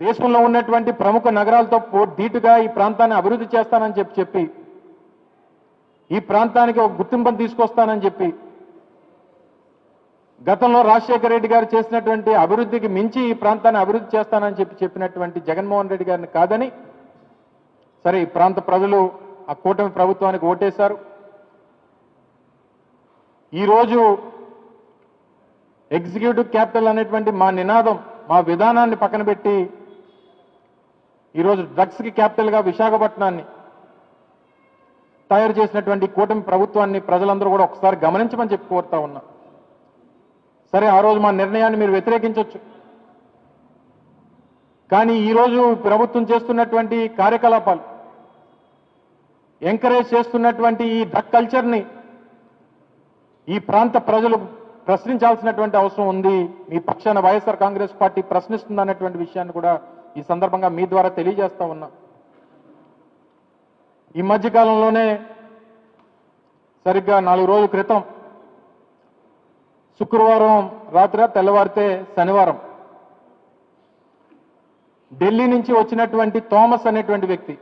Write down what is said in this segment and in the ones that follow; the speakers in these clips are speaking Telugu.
దేశంలో ఉన్నటువంటి ప్రముఖ నగరాలతో ధీటుగా ఈ ప్రాంతాన్ని అభివృద్ధి చేస్తానని చెప్పి చెప్పి ఈ ప్రాంతానికి ఒక గుర్తింపును తీసుకొస్తానని చెప్పి గతంలో రాజశేఖర రెడ్డి గారు చేసినటువంటి అభివృద్ధికి మించి ఈ ప్రాంతాన్ని అభివృద్ధి చేస్తానని చెప్పి చెప్పినటువంటి జగన్మోహన్ రెడ్డి గారిని కాదని సరే ఈ ప్రాంత ప్రజలు ఆ కూటమి ప్రభుత్వానికి ఓటేశారు. ఈరోజు ఎగ్జిక్యూటివ్ క్యాపిటల్ అనేటువంటి మా నినాదం మా విధానాన్ని పక్కన పెట్టి ఈరోజు డ్రగ్స్కి క్యాపిటల్గా విశాఖపట్నాన్ని తయారు చేసినటువంటి కూటమి ప్రభుత్వాన్ని ప్రజలందరూ కూడా ఒకసారి గమనించమని చెప్పి కోరుతా ఉన్నా. సరే ఆ రోజు మా నిర్ణయాన్ని మీరు వ్యతిరేకించవచ్చు కానీ ఈరోజు ప్రభుత్వం చేస్తున్నటువంటి కార్యకలాపాలు ఎంకరేజ్ చేస్తున్నటువంటి ఈ డ్రగ్ కల్చర్ని ఈ ప్రాంత ప్రజలు ప్రశ్నించాల్సినటువంటి అవసరం ఉంది. మీ పక్షాన వైఎస్ఆర్ కాంగ్రెస్ పార్టీ ప్రశ్నిస్తుంది అన్నటువంటి విషయాన్ని కూడా ఈ సందర్భంగా మీ ద్వారా తెలియజేస్తా ఉన్నా. ఈ మధ్య కాలంలోనే సరిగ్గా నాలుగు రోజుల క్రితం శుక్రవారం రాత్రి తెల్లవారితే శనివారం ఢిల్లీ నుంచి వచ్చినటువంటి థామస్ అనేటువంటి వ్యక్తి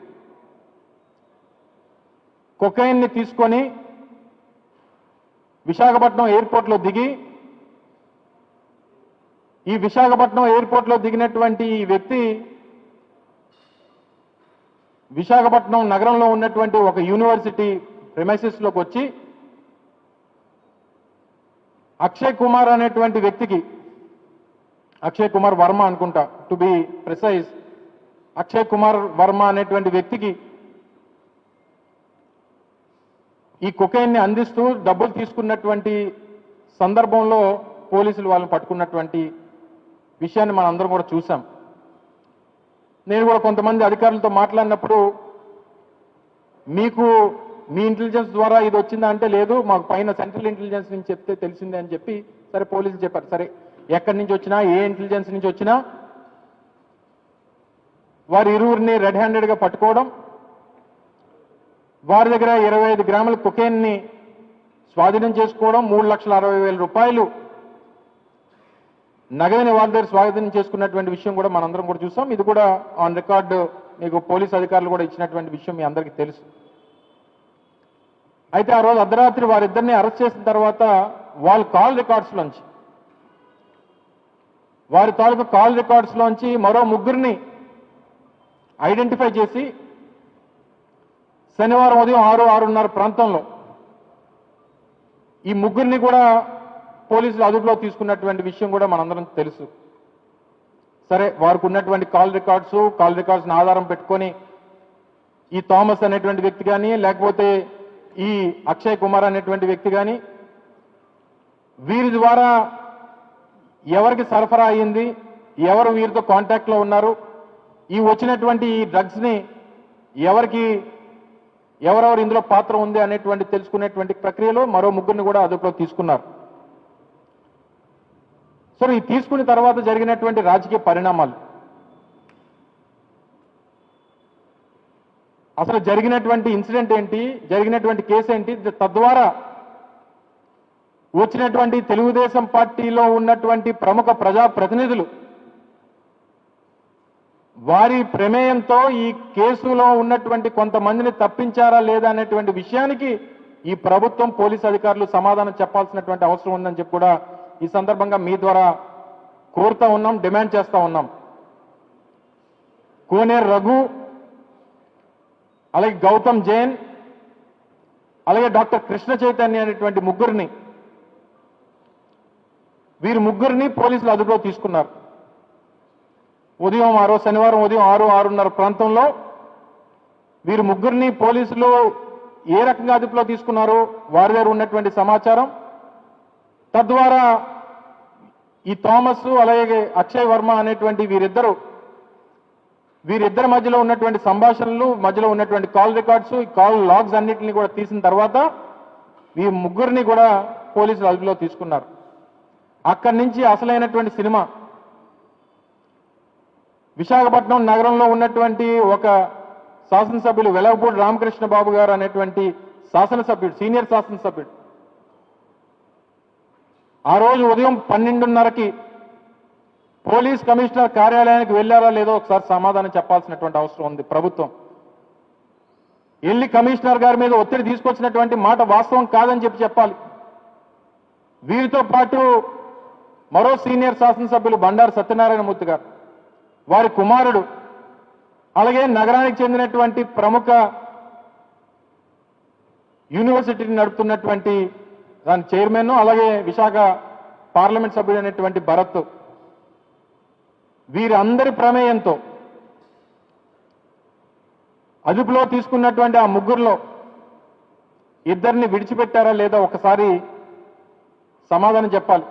కొకైన్ని తీసుకొని విశాఖపట్నం ఎయిర్పోర్ట్లో దిగి ఈ విశాఖపట్నం ఎయిర్పోర్ట్లో దిగినటువంటి ఈ వ్యక్తి విశాఖపట్నం నగరంలో ఉన్నటువంటి ఒక యూనివర్సిటీ ప్రిమైసెస్లోకి వచ్చి అక్షయ్ కుమార్ అనేటువంటి వ్యక్తికి అక్షయ్ కుమార్ వర్మ అనుకుంటా to be precise Akshay Kumar Varma అనేటువంటి వ్యక్తికి ఈ కుకైన్ని అందిస్తూ డబ్బులు తీసుకున్నటువంటి సందర్భంలో పోలీసులు వాళ్ళని పట్టుకున్నటువంటి విషయాన్ని మనం అందరం కూడా చూసాం నేను కూడా కొంతమంది అధికారులతో మాట్లాడినప్పుడు మీకు మీ ఇంటెలిజెన్స్ ద్వారా ఇది వచ్చిందా అంటే లేదు మాకు పైన సెంట్రల్ ఇంటెలిజెన్స్ నుంచి చెప్తే తెలిసిందే అని చెప్పి సరే పోలీసులు చెప్పారు. సరే ఎక్కడి నుంచి వచ్చినా ఏ ఇంటెలిజెన్స్ నుంచి వచ్చినా వారి ఇరువురిని రెడ్ హ్యాండెడ్గా పట్టుకోవడం వారి దగ్గర ఇరవై ఐదు గ్రాముల కొకేన్ని స్వాధీనం చేసుకోవడం మూడు లక్షల అరవై వేల రూపాయలు నగదుని వాళ్ళ స్వాగతం స్వాధీనం చేసుకున్నటువంటి విషయం కూడా మనందరం కూడా చూసాం. ఇది కూడా ఆన్ రికార్డు మీకు పోలీస్ అధికారులు కూడా ఇచ్చినటువంటి విషయం మీ అందరికీ తెలుసు. అయితే ఆ రోజు అర్ధరాత్రి వారిద్దరిని అరెస్ట్ చేసిన తర్వాత వాళ్ళ కాల్ రికార్డ్స్ లోంచి వారి తాలూకు కాల్ రికార్డ్స్ లోంచి మరో ముగ్గురిని ఐడెంటిఫై చేసి శనివారం ఉదయం ఆరు ఆరున్నర ప్రాంతంలో ఈ ముగ్గురిని కూడా పోలీసులు అదుపులో తీసుకున్నటువంటి విషయం కూడా మనందరం తెలుసు. సరే వారికి ఉన్నటువంటి కాల్ రికార్డ్స్ కాల్ రికార్డ్స్ని ఆధారం పెట్టుకొని ఈ థామస్ అనేటువంటి వ్యక్తి కానీ లేకపోతే ఈ అక్షయ్ కుమార్ అనేటువంటి వ్యక్తి కానీ వీరి ద్వారా ఎవరికి సరఫరా అయ్యింది ఎవరు వీరితో కాంటాక్ట్లో ఉన్నారు ఈ వచ్చినటువంటి ఈ డ్రగ్స్ని ఎవరికి ఎవరెవరు ఇందులో పాత్ర ఉంది అనేటువంటి తెలుసుకునేటువంటి ప్రక్రియలో మరో ముగ్గురిని కూడా అదుపులో తీసుకున్నారు. సరే ఈ తీసుకున్న తర్వాత జరిగినటువంటి రాజకీయ పరిణామాలు. అసలు జరిగినటువంటి ఇన్సిడెంట్ ఏంటి? జరిగినటువంటి కేసు ఏంటి? తద్వారా వచ్చినటువంటి తెలుగుదేశం పార్టీలో ఉన్నటువంటి ప్రముఖ ప్రజా ప్రతినిధులు వారి ప్రమేయంతో ఈ కేసులో ఉన్నటువంటి కొంతమందిని తప్పించారా లేదా అనేటువంటి విషయానికి ఈ ప్రభుత్వం పోలీస్ అధికారులు సమాధానం చెప్పాల్సినటువంటి అవసరం ఉందని చెప్పి కూడా ఈ సందర్భంగా మీ ద్వారా కోరుతా ఉన్నాం డిమాండ్ చేస్తూ ఉన్నాం. కోనేరు రఘు అలాగే గౌతమ్ జైన్ అలాగే డాక్టర్ కృష్ణ చైతన్య అనేటువంటి ముగ్గురిని వీరి ముగ్గురిని పోలీసులు అదుపులో తీసుకున్నారు. ఉదయం ఆరో శనివారం ఉదయం ఆరు ఆరున్నర ప్రాంతంలో వీరు ముగ్గురిని పోలీసులు ఏ రకంగా అదుపులో తీసుకున్నారు వారి దగ్గర ఉన్నటువంటి సమాచారం తద్వారా ఈ థామస్ అలాగే అక్షయ్ వర్మ అనేటువంటి వీరిద్దరు వీరిద్దరి మధ్యలో ఉన్నటువంటి సంభాషణలు మధ్యలో ఉన్నటువంటి కాల్ రికార్డ్స్ ఈ కాల్ లాగ్స్ అన్నింటిని కూడా తీసిన తర్వాత ఈ ముగ్గురిని కూడా పోలీసులు అదుపులో తీసుకున్నారు. అక్కడి నుంచి అసలైనటువంటి సినిమా. విశాఖపట్నం నగరంలో ఉన్నటువంటి ఒక శాసనసభ్యులు వెలగపూడి రామకృష్ణ బాబు గారు అనేటువంటి శాసనసభ్యుడు సీనియర్ శాసనసభ్యుడు. ఆ రోజు ఉదయం పన్నెండున్నరకి పోలీస్ కమిషనర్ కార్యాలయానికి వెళ్ళారా లేదో ఒకసారి సమాధానం చెప్పాల్సినటువంటి అవసరం ఉంది ప్రభుత్వం. వెళ్ళి కమిషనర్ గారి మీద ఒత్తిడి తీసుకొచ్చినటువంటి మాట వాస్తవం కాదని చెప్పి చెప్పాలి. వీరితో పాటు మరో సీనియర్ శాసనసభ్యులు బండారు సత్యనారాయణమూర్తి గారు వారి కుమారుడు అలాగే నగరానికి చెందినటువంటి ప్రముఖ యూనివర్సిటీని నడుపుతున్నటువంటి దాని చైర్మన్ అలాగే విశాఖ పార్లమెంట్ సభ్యుడైనటువంటి భరత్. వీరందరి ప్రమేయంతో అదుపులో తీసుకున్నటువంటి ఆ ముగ్గురులో ఇద్దరిని విడిచిపెట్టారా లేదా ఒకసారి సమాధానం చెప్పాలి.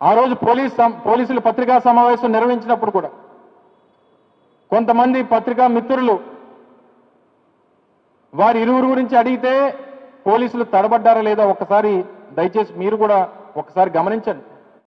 ఆ రోజు పోలీస్ పోలీసులు పత్రికా సమావేశం నిర్వహించినప్పుడు కూడా కొంతమంది పత్రికా మిత్రులు వారి ఇరువురు గురించి అడిగితే పోలీసులు తడబడ్డారా లేదా ఒకసారి దయచేసి మీరు కూడా ఒకసారి గమనించండి.